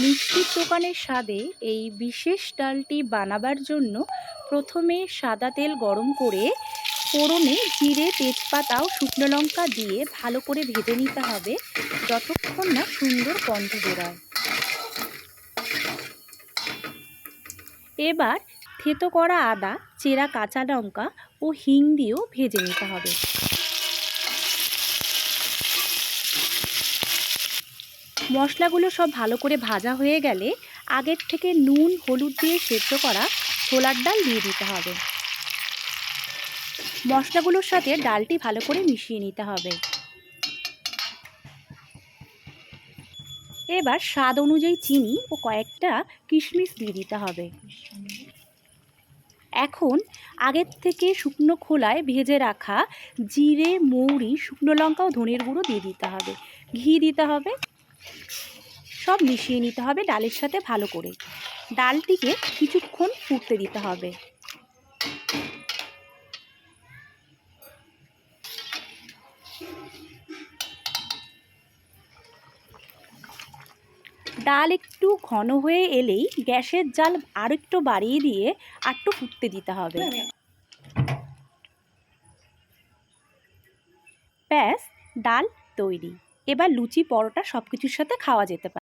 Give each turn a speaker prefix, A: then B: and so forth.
A: মিষ্টির দোকানের স্বাদে এই বিশেষ ডালটি বানাবার জন্য প্রথমে সাদা তেল গরম করে ফোড়নে জিরে, তেজপাতা ও শুকনো লঙ্কা দিয়ে ভালো করে ভেজে নিতে হবে যতক্ষণ না সুন্দর গন্ধ বেরোয়। এবার থেতো করা আদা, চেরা কাঁচা লঙ্কা ও হিং দিয়েও ভেজে নিতে হবে। মশলাগুলো সব ভালো করে ভাজা হয়ে গেলে আগের থেকে নুন, হলুদ দিয়ে সেদ্ধ করা ছোলার ডাল দিয়ে দিতে হবে। মশলাগুলোর সাথে ডালটি ভালো করে মিশিয়ে নিতে হবে। এবার স্বাদ অনুযায়ী চিনি ও কয়েকটা কিশমিশ দিয়ে দিতে হবে। এখন আগের থেকে শুকনো খোলায় ভেজে রাখা জিরে, মৌরি, শুকনো লঙ্কা ও ধনের গুঁড়ো দিয়ে দিতে হবে। ঘি দিতে হবে। সব মিশিয়ে নিতে হবে ডালের সাথে ভালো করে। ডালটিকে কিছুক্ষণ ফুটতে দিতে হবে। ডাল একটু ঘন হয়ে এলেই গ্যাসের জাল আর একটু বাড়িয়ে দিয়ে আরটু ফুটতে দিতে হবে। ব্যাস, ডাল তৈরি। এবার লুচি পরোটা সব কিছুর সাথে খাওয়া যেতে পারে।